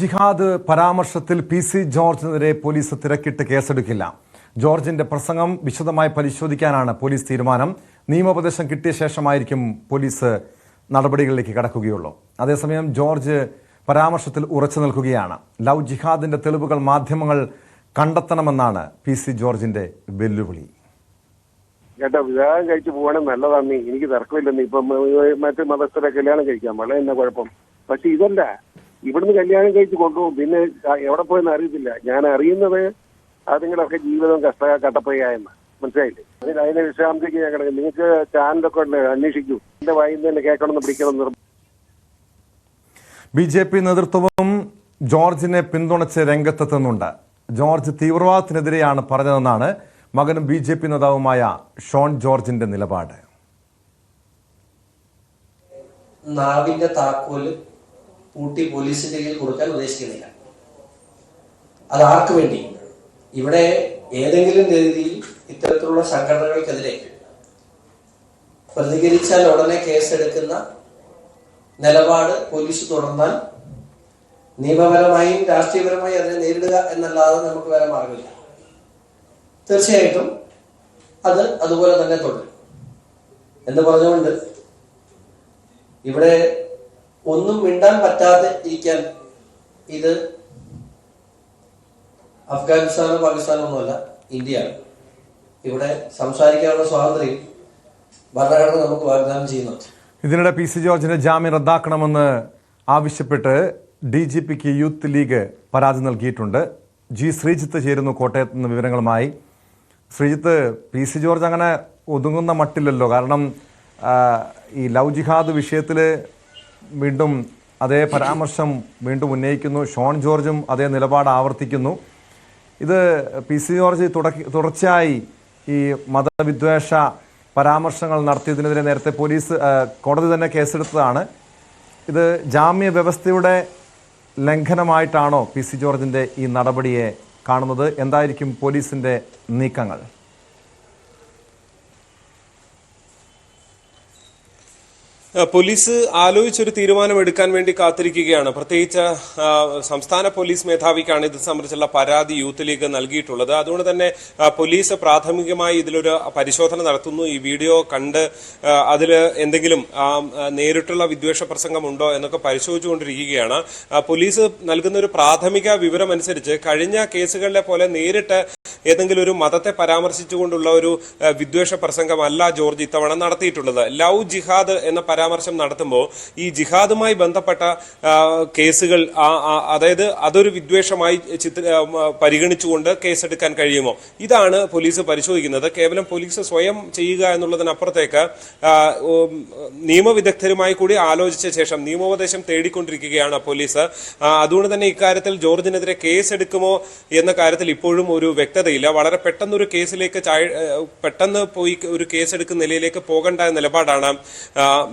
ജിഹാദ് പരാമർശത്തിൽ P C ജോർജിനെതിരെ police തിരക്കിട്ട് കേസെടുക്കില്ല. ജോർജിന്റെ പ്രസംഗം വിശദമായി പരിശോധിക്കാനാണ് പോലീസ് തീരുമാനം. നിയമോപദേശം കിട്ടിയ ശേഷമായിരിക്കും പോലീസ് നടപടികളിലേക്ക് കടക്കുകയുള്ളൂ. അതേസമയം ജോർജ് പരാമർശത്തിൽ ഉറച്ചു നിൽക്കുകയാണ്. ലവ് ജിഹാദിന്റെ തെളിവുകൾ മാധ്യമങ്ങൾ കണ്ടെത്തണമെന്നാണ് പി സി ജോർജിന്റെ വെല്ലുവിളി. കേട്ടോ വിവാഹം കഴിച്ചു പോകണം നല്ലതാണ് എനിക്ക് തർക്കമില്ലെന്ന്. ഇപ്പം മറ്റു മതസ്ഥരെ കല്യാണം കഴിക്കാം. വളരെ എന്നാ കുഴപ്പം. പക്ഷെ ഇതല്ല. ഇവിടുന്ന് കല്യാണം കഴിച്ച് കൊണ്ടുപോകും. പിന്നെ എവിടെ പോയെന്ന് അറിയത്തില്ല. ഞാൻ അറിയുന്നത് അതുങ്ങളൊക്കെ ജീവിതം കഷ്ട കട്ടപ്പയ്യായെന്ന് മനസ്സിലായില്ലേ? അതിന് അതിന്റെ വിശ്രാന്തിക്ക് ഞാൻ കിടക്കും നിങ്ങൾക്ക് ചാനലൊക്കെ ഉണ്ട് അന്വേഷിക്കൂ. എന്റെ വായിൽ നിന്ന് തന്നെ കേൾക്കണമെന്ന് നിർബന്ധം. ബി ജെ പി നേതൃത്വവും ജോർജിനെ പിന്തുണച്ച് രംഗത്തെത്തുന്നുണ്ട്. ജോർജ് തീവ്രവാദത്തിനെതിരെയാണ് പറഞ്ഞതെന്നാണ് മകനും ബി ജെ പി നേതാവുമായ ഷോൺ ജോർജിന്റെ നിലപാട്. നാവിന്റെ താക്കോൽ പൂട്ടി പോലീസിന്റെ കയ്യിൽ കൊടുക്കാൻ ഉദ്ദേശിക്കുന്നില്ല. അത് ആർക്ക് വേണ്ടി? ഇവിടെ ഏതെങ്കിലും രീതിയിൽ ഇത്തരത്തിലുള്ള സംഘടനകൾക്കെതിരെ പ്രതികരിച്ചാൽ ഉടനെ കേസെടുക്കുന്ന നിലപാട് പോലീസ് തുടർന്നാൽ നിയമപരമായും രാഷ്ട്രീയപരമായും അതിനെ നേരിടുക എന്നല്ലാതെ നമുക്ക് വേറെ മാർഗമില്ല. തീർച്ചയായിട്ടും അത് അതുപോലെ തന്നെ തുടരും. എന്ന് പറഞ്ഞുകൊണ്ട് ഇവിടെ ഒന്നും മിണ്ടാൻ പറ്റാതെ ഇരിക്കാൻ ഇത് അഫ്ഗാനിസ്ഥാനോ പാകിസ്ഥാനോ ഒന്നുമല്ല ഇന്ത്യയാണ്. ഇവിടെ സംസാരിക്കാനുള്ള സ്വാതന്ത്ര്യം ഭരണഘടന നമുക്ക് വാഗ്ദാനം ചെയ്യുന്നുണ്ട്. ഇതിനിടെ പി സി ജോർജിന്റെ ജാമ്യം റദ്ദാക്കണമെന്ന് ആവശ്യപ്പെട്ട് ഡി ജി പിക്ക് യൂത്ത് ലീഗ് പരാതി നൽകിയിട്ടുണ്ട്. ജി ശ്രീജിത്ത് ചേരുന്നു കോട്ടയത്ത് നിന്ന് വിവരങ്ങളുമായി. ശ്രീജിത്ത് പി സി ജോർജ് അങ്ങനെ ഒതുങ്ങുന്ന മട്ടില്ലല്ലോ. കാരണം ഈ ലവ് ജിഹാദ് വിഷയത്തിൽ വീണ്ടും അതേ പരാമർശം വീണ്ടും ഉന്നയിക്കുന്നു. ഷോൺ ജോർജും അതേ നിലപാട് ആവർത്തിക്കുന്നു. ഇത് പി സി ജോർജ് തുടർച്ചയായി ഈ മതവിദ്വേഷ പരാമർശങ്ങൾ നടത്തിയതിനെതിരെ നേരത്തെ പോലീസ് കോടതി തന്നെ കേസെടുത്തതാണ്. ഇത് ജാമ്യ വ്യവസ്ഥയുടെ ലംഘനമായിട്ടാണോ പി സി ജോർജിന്റെ ഈ നടപടിയെ കാണുന്നത്? എന്തായിരിക്കും പോലീസിന്റെ നീക്കങ്ങൾ? പോലീസ് ആലോചിച്ചൊരു തീരുമാനം എടുക്കാൻ വേണ്ടി കാത്തിരിക്കുകയാണ്. പ്രത്യേകിച്ച് സംസ്ഥാന പോലീസ് മേധാവിക്കാണ് ഇത് സംബന്ധിച്ചുള്ള പരാതി യൂത്ത് ലീഗ് നൽകിയിട്ടുള്ളത്. അതുകൊണ്ട് തന്നെ പോലീസ് പ്രാഥമികമായി ഇതിലൊരു പരിശോധന നടത്തുന്നു. ഈ വീഡിയോ കണ്ട് അതിൽ എന്തെങ്കിലും നേരിട്ടുള്ള വിദ്വേഷ പ്രസംഗമുണ്ടോ എന്നൊക്കെ പരിശോധിച്ചുകൊണ്ടിരിക്കുകയാണ്. പോലീസ് നൽകുന്ന ഒരു പ്രാഥമിക വിവരം അനുസരിച്ച് കഴിഞ്ഞ കേസുകളിലെ പോലെ നേരിട്ട് ഏതെങ്കിലും ഒരു മതത്തെ പരാമർശിച്ചുകൊണ്ടുള്ള ഒരു വിദ്വേഷ പ്രസംഗമല്ല ജോർജ് ഇത്തവണ നടത്തിയിട്ടുള്ളത്. ലവ് ജിഹാദ് എന്ന പരാമർശം നടത്തുമ്പോൾ ഈ ജിഹാദുമായി ബന്ധപ്പെട്ട കേസുകൾ അതായത് അതൊരു വിദ്വേഷമായി ചിത്ര പരിഗണിച്ചുകൊണ്ട് കേസെടുക്കാൻ കഴിയുമോ? ഇതാണ് പോലീസ് പരിശോധിക്കുന്നത്. കേവലം പോലീസ് സ്വയം ചെയ്യുക എന്നുള്ളതിനപ്പുറത്തേക്ക് നിയമവിദഗ്ധരുമായി കൂടി ആലോചിച്ച ശേഷം നിയമോപദേശം തേടിക്കൊണ്ടിരിക്കുകയാണ് പോലീസ്. അതുകൊണ്ട് തന്നെ ഇക്കാര്യത്തിൽ ജോർജിനെതിരെ കേസെടുക്കുമോ എന്ന കാര്യത്തിൽ ഇപ്പോഴും ഒരു വ്യക്തതയില്ല വളരെ പെട്ടെന്നൊരു കേസിലേക്ക് ചായ- പെട്ടെന്ന് പോയി ഒരു കേസെടുക്കുന്ന നിലയിലേക്ക് പോകേണ്ട നിലപാടാണ്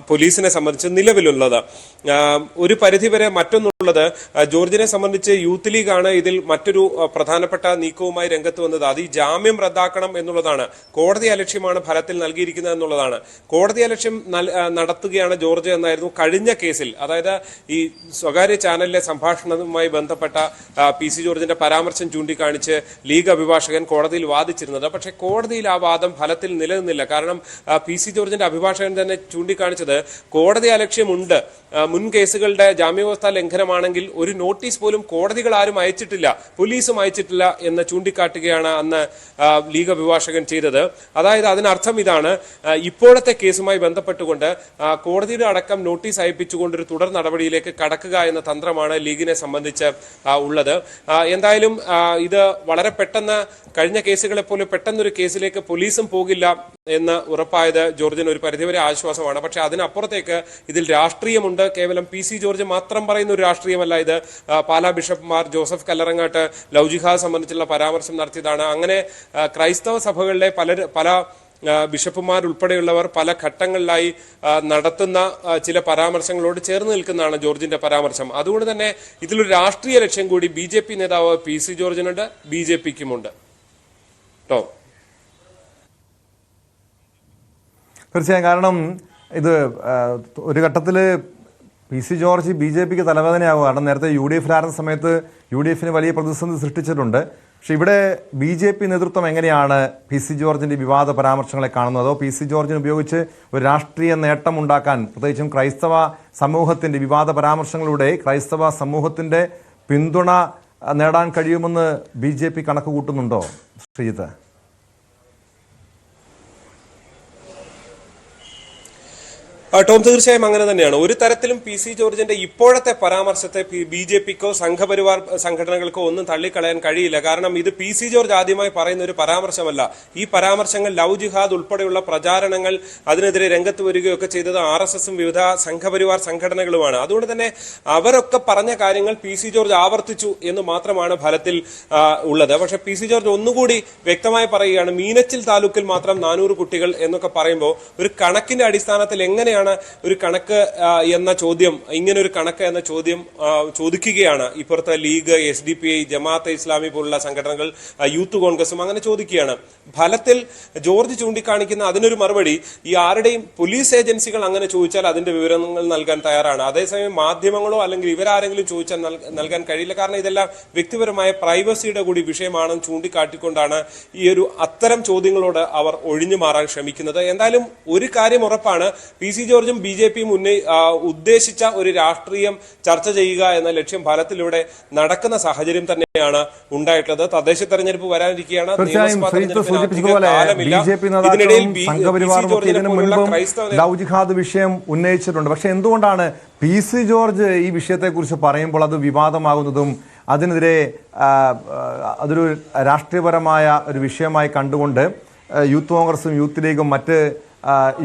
പോലീസിനെ സംബന്ധിച്ച് നിലവിലുള്ളത്. ഒരു പരിധിവരെ മറ്റൊന്നുള്ളത് ആ, ജോർജിനെ സംബന്ധിച്ച് യൂത്ത് ലീഗ് ആണ് ഇതിൽ മറ്റൊരു പ്രധാനപ്പെട്ട നീക്കവുമായി രംഗത്ത് വന്നത്. അത് ഈ ജാമ്യം റദ്ദാക്കണം എന്നുള്ളതാണ്. കോടതി അലക്ഷ്യമാണ് ഫലത്തിൽ നൽകിയിരിക്കുന്നത് എന്നുള്ളതാണ്. കോടതി അലക്ഷ്യം നടത്തുകയാണ് ജോർജ് എന്നായിരുന്നു കഴിഞ്ഞ കേസിൽ. അതായത് ഈ സ്വകാര്യ ചാനലിലെ സംഭാഷണവുമായി ബന്ധപ്പെട്ട പി സി ജോർജിന്റെ പരാമർശം ചൂണ്ടിക്കാണിച്ച് ലീഗ് അഭിഭാഷകൻ കോടതിയിൽ വാദിച്ചിരുന്നത്. പക്ഷേ കോടതിയിൽ ആ വാദം ഫലത്തിൽ നിലനിന്നില്ല. കാരണം പി സി ജോർജിന്റെ അഭിഭാഷകൻ തന്നെ ചൂണ്ടിക്കാണിച്ചത് കോടതി അലക്ഷ്യമുണ്ട്. മുൻ കേസുകളുടെ ജാമ്യാവസ്ഥ ലംഘനമാണെങ്കിൽ ഒരു നോട്ടീസ് പോലും കോടതികൾ ആരും അയച്ചിട്ടില്ല പോലീസും അയച്ചിട്ടില്ല എന്ന് ചൂണ്ടിക്കാട്ടുകയാണ് അന്ന് ലീഗ് അഭിഭാഷകൻ ചെയ്തത്. അതായത് അതിനർത്ഥം ഇതാണ് ഇപ്പോഴത്തെ കേസുമായി ബന്ധപ്പെട്ടുകൊണ്ട് കോടതിയുടെ അടക്കം നോട്ടീസ് അയപ്പിച്ചുകൊണ്ട് ഒരു തുടർ നടപടിയിലേക്ക് കടക്കുക എന്ന തന്ത്രമാണ് ലീഗിനെ സംബന്ധിച്ച് ഉള്ളത്. എന്തായാലും ഇത് വളരെ പെട്ടെന്ന് കഴിഞ്ഞ കേസുകളെ പോലെ പെട്ടെന്നൊരു കേസിലേക്ക് പോലീസും പോകില്ല എന്ന് ഉറപ്പായത് ജോർജിന് ഒരു പരിധിവരെ ആശ്വാസമാണ്. പക്ഷേ അതിനപ്പുറത്തേക്ക് ഇതിൽ രാഷ്ട്രീയമുണ്ട്. കേവലം പി സി ജോർജ് മാത്രം പറയുന്ന ഒരു രാഷ്ട്രീയമല്ല ഇത്. പാലാ ബിഷപ്പ്മാർ ജോസഫ് കല്ലറങ്ങാട്ട് ലവ് ജിഹാദ് സംബന്ധിച്ചുള്ള പരാമർശം നടത്തിയതാണ്. അങ്ങനെ ക്രൈസ്തവ സഭകളിലെ പല പല ബിഷപ്പുമാർ ഉൾപ്പെടെയുള്ളവർ പല ഘട്ടങ്ങളിലായി നടത്തുന്ന ചില പരാമർശങ്ങളോട് ചേർന്ന് നിൽക്കുന്നതാണ് ജോർജിന്റെ പരാമർശം. അതുകൊണ്ട് തന്നെ ഇതിലൊരു രാഷ്ട്രീയ ലക്ഷ്യം കൂടി ബി നേതാവ് പി സി ജോർജിനുണ്ട് ബി ജെ പിക്കുമുണ്ട്. കേട്ടോ തീർച്ചയായും. കാരണം ഇത് ഒരു ഘട്ടത്തിൽ P C George B J പിക്ക് തലവേദനയാകും കാരണം നേരത്തെ യു ഡി എഫിലായിരുന്ന സമയത്ത് യു ഡി എഫിന് വലിയ പ്രതിസന്ധി സൃഷ്ടിച്ചിട്ടുണ്ട്. പക്ഷെ ഇവിടെ ബി ജെ പി നേതൃത്വം എങ്ങനെയാണ് പി സി ജോർജിന്റെ വിവാദ പരാമർശങ്ങളെ കാണുന്നത്? അതോ പി സി ജോർജിനെ ഉപയോഗിച്ച് ഒരു രാഷ്ട്രീയ നേട്ടം ഉണ്ടാക്കാൻ പ്രത്യേകിച്ചും ക്രൈസ്തവ സമൂഹത്തിന്റെ വിവാദ പരാമർശങ്ങളിലൂടെ ക്രൈസ്തവ സമൂഹത്തിന്റെ പിന്തുണ നേടാൻ കഴിയുമെന്ന് ബി ജെ പി കണക്ക് കൂട്ടുന്നുണ്ടോ ശ്രീജിത്ത്? ടോം തീർച്ചയായും അങ്ങനെ തന്നെയാണ്. ഒരു തരത്തിലും പി സി ജോർജിന്റെ ഇപ്പോഴത്തെ പരാമർശത്തെ ബി ജെ പിക്കോ സംഘപരിവാർ സംഘടനകൾക്കോ ഒന്നും തള്ളിക്കളയാൻ കഴിയില്ല. കാരണം ഇത് പി സി ജോർജ് ആദ്യമായി പറയുന്ന ഒരു പരാമർശമല്ല. ഈ പരാമർശങ്ങൾ ലവ് ജിഹാദ് ഉൾപ്പെടെയുള്ള പ്രചാരണങ്ങൾ അതിനെതിരെ രംഗത്ത് വരികയൊക്കെ ചെയ്തത് ആർ എസ് എസും വിവിധ സംഘപരിവാർ സംഘടനകളുമാണ്. അതുകൊണ്ട് തന്നെ അവരൊക്കെ പറഞ്ഞ കാര്യങ്ങൾ പി സി ജോർജ് ആവർത്തിച്ചു എന്ന് മാത്രമാണ് ഫലത്തിൽ ഉള്ളത്. പക്ഷെ പി സി ജോർജ് ഒന്നുകൂടി വ്യക്തമായി പറയുകയാണ് മീനച്ചിൽ താലൂക്കിൽ മാത്രം നാനൂറ് കുട്ടികൾ എന്നൊക്കെ പറയുമ്പോൾ ഒരു കണക്കിന്റെ അടിസ്ഥാനത്തിൽ എങ്ങനെയാണ് ഒരു കണക്ക് എന്ന ചോദ്യം ഇങ്ങനെ ഒരു കണക്ക് എന്ന ചോദ്യം ചോദിക്കുകയാണ് ഇപ്പുറത്തെ League S D P I Jamaat e Islami പോലുള്ള സംഘടനകൾ യൂത്ത് കോൺഗ്രസും അങ്ങനെ ചോദിക്കുകയാണ്. ഫലത്തിൽ ജോർജ് ചൂണ്ടിക്കാണിക്കുന്ന അതിനൊരു മറുപടി ഈ ആരുടെയും പോലീസ് ഏജൻസികൾ അങ്ങനെ ചോദിച്ചാൽ അതിന്റെ വിവരങ്ങൾ നൽകാൻ തയ്യാറാണ്. അതേസമയം മാധ്യമങ്ങളോ അല്ലെങ്കിൽ ഇവരാരെങ്കിലും ചോദിച്ചാൽ നൽകാൻ കഴിയില്ല. കാരണം ഇതെല്ലാം വ്യക്തിപരമായ പ്രൈവസിയുടെ കൂടി വിഷയമാണെന്ന് ചൂണ്ടിക്കാട്ടിക്കൊണ്ടാണ് ഈ ഒരു അത്തരം ചോദ്യങ്ങളോട് അവർ ഒഴിഞ്ഞു മാറാൻ ശ്രമിക്കുന്നത്. എന്തായാലും ഒരു കാര്യം ഉറപ്പാണ് പി സി ജോർജും ബി ജെ പിയും ഉന്നയി ഉദ്ദേശിച്ച ഒരു രാഷ്ട്രീയം ചർച്ച ചെയ്യുക എന്ന ലക്ഷ്യം ഫലത്തിലൂടെ നടക്കുന്ന സാഹചര്യം തന്നെയാണ് ഉണ്ടായിട്ടുള്ളത്. തദ്ദേശ തെരഞ്ഞെടുപ്പ് വരാനിരിക്കുകയാണ്. നിയമസഭാ തെരഞ്ഞെടുപ്പിന് വിഷയം ഉന്നയിച്ചിട്ടുണ്ട്. പക്ഷെ എന്തുകൊണ്ടാണ് പി സി ജോർജ് ഈ വിഷയത്തെക്കുറിച്ച് പറയുമ്പോൾ അത് വിവാദമാകുന്നതും അതിനെതിരെ അതൊരു രാഷ്ട്രീയപരമായ ഒരു വിഷയമായി കണ്ടുകൊണ്ട് യൂത്ത് കോൺഗ്രസും യൂത്ത് ലീഗും മറ്റ്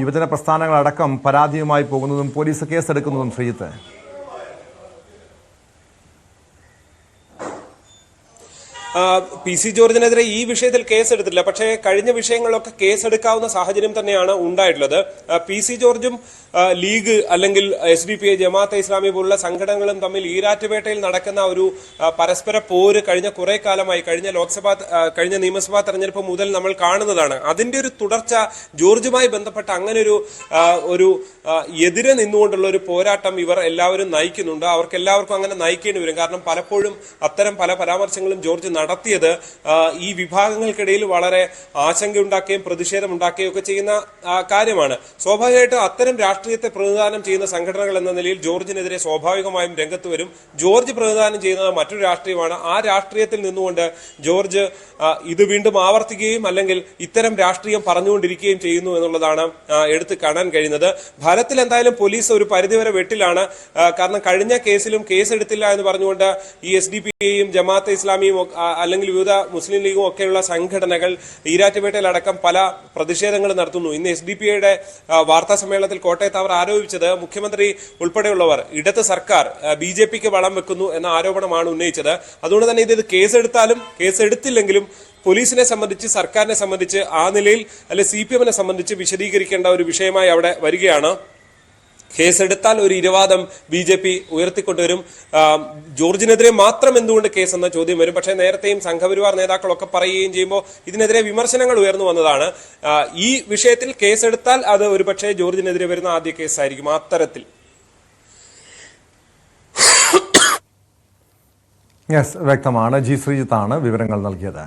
യുവജന പ്രസ്ഥാനങ്ങളടക്കം പരാതിയുമായി പോകുന്നതും പോലീസ് കേസെടുക്കുന്നതും ശ്രീജിത്ത്. പി സി ജോർജിനെതിരെ ഈ വിഷയത്തിൽ കേസെടുത്തിട്ടില്ല. പക്ഷേ കഴിഞ്ഞ വിഷയങ്ങളിലൊക്കെ കേസെടുക്കാവുന്ന സാഹചര്യം തന്നെയാണ് ഉണ്ടായിട്ടുള്ളത്. പി സി ജോർജും ലീഗ് അല്ലെങ്കിൽ S D P I Jamaat e Islami പോലുള്ള സംഘടനകളും തമ്മിൽ ഈരാറ്റുപേട്ടയിൽ നടക്കുന്ന ഒരു പരസ്പര പോര് കഴിഞ്ഞ കുറെ കാലമായി കഴിഞ്ഞ ലോക്സഭാ കഴിഞ്ഞ നിയമസഭാ തെരഞ്ഞെടുപ്പ് മുതൽ നമ്മൾ കാണുന്നതാണ്. അതിന്റെ ഒരു തുടർച്ച ജോർജുമായി ബന്ധപ്പെട്ട അങ്ങനെ ഒരു ഒരു എതിരെ നിന്നുകൊണ്ടുള്ള ഒരു പോരാട്ടം ഇവർ എല്ലാവരും നയിക്കുന്നുണ്ട്. അവർക്ക് എല്ലാവർക്കും അങ്ങനെ നയിക്കേണ്ടി വരും. കാരണം പലപ്പോഴും അത്തരം പല പരാമർശങ്ങളും ജോർജ് നടത്തിയത് ഈ വിഭാഗങ്ങൾക്കിടയിൽ വളരെ ആശങ്കയുണ്ടാക്കുകയും പ്രതിഷേധമുണ്ടാക്കുകയും ഒക്കെ ചെയ്യുന്ന കാര്യമാണ്. സ്വാഭാവികമായിട്ടും അത്തരം രാഷ്ട്രീയത്തെ പ്രതിദാനം ചെയ്യുന്ന സംഘടനകൾ എന്ന നിലയിൽ ജോർജിനെതിരെ സ്വാഭാവികമായും രംഗത്ത് വരും. ജോർജ് പ്രതിദാനം ചെയ്യുന്നത് മറ്റൊരു രാഷ്ട്രീയമാണ്. ആ രാഷ്ട്രീയത്തിൽ നിന്നുകൊണ്ട് ജോർജ് ഇത് വീണ്ടും ആവർത്തിക്കുകയും അല്ലെങ്കിൽ ഇത്തരം രാഷ്ട്രീയം പറഞ്ഞുകൊണ്ടിരിക്കുകയും ചെയ്യുന്നു എന്നുള്ളതാണ് എടുത്തു കാണാൻ കഴിയുന്നത്. ഫലത്തിൽ എന്തായാലും പോലീസ് ഒരു പരിധിവരെ വെട്ടിലാണ്. കാരണം കഴിഞ്ഞ കേസിലും കേസ് എടുത്തില്ല എന്ന് പറഞ്ഞുകൊണ്ട് ഈ എസ് ഡി പി ജമാഅത്തെ ഇസ്ലാമിയും അല്ലെങ്കിൽ വിവിധ മുസ്ലിം ലീഗും ഒക്കെയുള്ള സംഘടനകൾ ഈരാറ്റുപേട്ടയിലടക്കം പല പ്രതിഷേധങ്ങൾ നടത്തുന്നു. ഇന്ന് എസ് ഡി പി ഐയുടെ വാർത്താ സമ്മേളനത്തിൽ കോട്ടയത്ത് അവർ ആരോപിച്ചത് മുഖ്യമന്ത്രി ഉൾപ്പെടെയുള്ളവർ ഇടത് സർക്കാർ ബി ജെ പിക്ക് വളം വെക്കുന്നു എന്ന ആരോപണമാണ് ഉന്നയിച്ചത്. അതുകൊണ്ട് തന്നെ ഇത് കേസെടുത്താലും കേസെടുത്തില്ലെങ്കിലും പോലീസിനെ സംബന്ധിച്ച് സർക്കാരിനെ സംബന്ധിച്ച് ആ നിലയിൽ അല്ലെ സി പി എമ്മിനെ സംബന്ധിച്ച് വിശദീകരിക്കേണ്ട ഒരു വിഷയമായി അവിടെ വരികയാണ്. കേസെടുത്താൽ ഒരു ഇരുവാദം ബി ജെ പി ഉയർത്തിക്കൊണ്ടുവരും. ജോർജിനെതിരെ മാത്രം എന്തുകൊണ്ട് കേസ് എന്ന ചോദ്യം വരും. പക്ഷേ നേരത്തെയും സംഘപരിവാർ നേതാക്കളൊക്കെ പറയുകയും ചെയ്യുമ്പോൾ ഇതിനെതിരെ വിമർശനങ്ങൾ ഉയർന്നു വന്നതാണ്. ഈ വിഷയത്തിൽ കേസെടുത്താൽ അത് ഒരുപക്ഷെ ജോർജിനെതിരെ വരുന്ന ആദ്യ കേസായിരിക്കും അത്തരത്തിൽ. യെസ് വ്യക്തമാണ്. ജി ശ്രീജിത്താണ് വിവരങ്ങൾ നൽകിയത്.